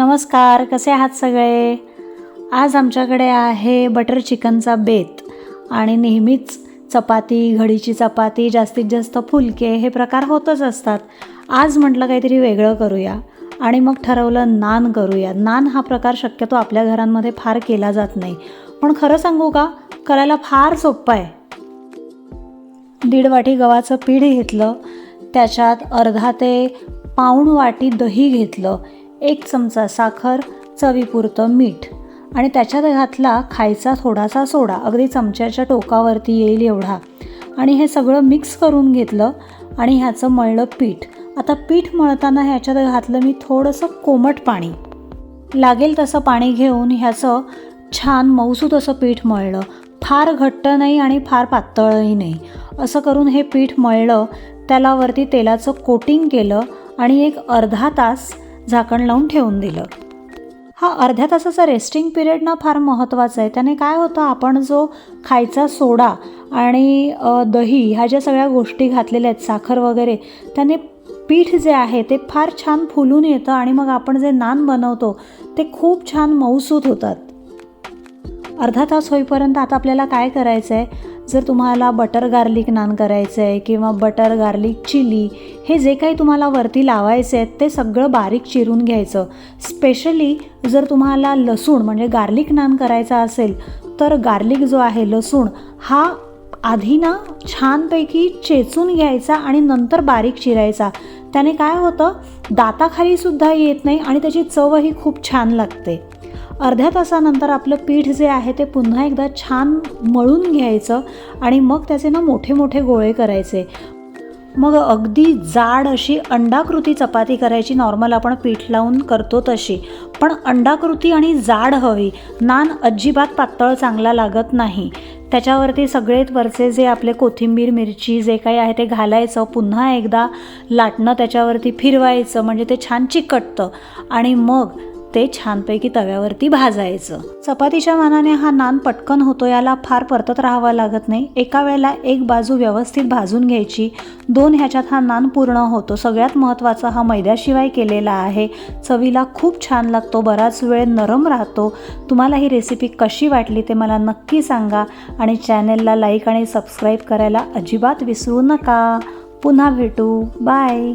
नमस्कार कसे आहात सगळे? आज आमच्याकडे आहे बटर चिकनचा बेत आणि नेहमीच चपाती घडीची चपाती जास्तीत जास्त फुलके हे प्रकार होतच असतात. आज म्हटलं काहीतरी वेगळं करूया आणि मग ठरवलं नान करूया. नान हा प्रकार शक्यतो आपल्या घरांमध्ये फार केला जात नाही. पण खरं सांगू का? करायला फार सोपं आहे. दीड वाटी गव्हाचं पीठ घेतलं त्याच्यात अर्धा ते पाऊण वाटी दही घेतलं. एक चमचा साखर चवीपुरतं मीठ आणि त्याच्यात घातला खायचा थोडासा सोडा. अगदी चमच्याच्या टोकावरती येईल एवढा. आणि हे सगळं मिक्स करून घेतलं आणि ह्याचं मळलं पीठ. आता पीठ मळताना ह्याच्यात घातलं मी थोडंसं कोमट पाणी. लागेल तसं पाणी घेऊन ह्याचं छान मऊसूत असं पीठ मळलं. फार घट्ट नाही आणि फार पातळही नाही. असं करून हे पीठ मळलं. त्याला वरती तेलाचं कोटिंग केलं आणि एक अर्धा तास झाकण लावून ठेवून दिलं. हा अर्ध्या तासाचा रेस्टिंग पिरियड ना फार महत्त्वाचा आहे. त्याने काय होतं आपण जो खायचा सोडा आणि दही ह्या ज्या सगळ्या गोष्टी घातलेल्या आहेत साखर वगैरे त्याने पीठ जे आहे ते फार छान फुलून येतं आणि मग आपण जे नान बनवतो ते खूप छान मऊसूत होतात. अर्धा तास होईपर्यंत आता आपल्याला काय करायचं आहे जर तुम्हाला बटर गार्लिक नान करायचं आहे किंवा बटर गार्लिक चिली हे जे काही तुम्हाला वरती लावायचे आहेत ते सगळं बारीक चिरून घ्यायचं. स्पेशली जर तुम्हाला लसूण म्हणजे गार्लिक नान करायचा असेल तर गार्लिक जो आहे लसूण हा आधी ना छानपैकी चेचून घ्यायचा आणि नंतर बारीक चिरायचा. त्याने काय होतं? दाताखालीसुद्धा येत नाही आणि त्याची चवही खूप छान लागते. अर्ध्या तासानंतर आपलं पीठ जे आहे ते पुन्हा एकदा छान मळून घ्यायचं आणि मग त्याचे ना मोठे मोठे गोळे करायचे. मग अगदी जाड अशी अंडाकृती चपाती करायची नॉर्मल आपण पीठ लावून करतो तशी. पण अंडाकृती आणि जाड हवी नान अजिबात पातळ चांगला लागत नाही. त्याच्यावरती सगळे वरचे जे आपले कोथिंबीर मिरची जे काही आहे ते घालायचं पुन्हा एकदा लाटणं त्याच्यावरती फिरवायचं म्हणजे ते छान चिकटतं. आणि मग ते छानपैकी तव्यावरती भाजायचं. चपातीच्या मानाने हा नान पटकन होतो याला फार परतत राहावं लागत नाही. एका वेळेला एक बाजू व्यवस्थित भाजून घ्यायची. दोन ह्याच्यात हा नान पूर्ण होतो. सगळ्यात महत्त्वाचा हा मैद्याशिवाय केलेला आहे. चवीला खूप छान लागतो. बराच वेळ नरम राहतो. तुम्हाला ही रेसिपी कशी वाटली ते मला नक्की सांगा आणि चॅनेलला लाईक आणि सबस्क्राईब करायला अजिबात विसरू नका. पुन्हा भेटू. बाय.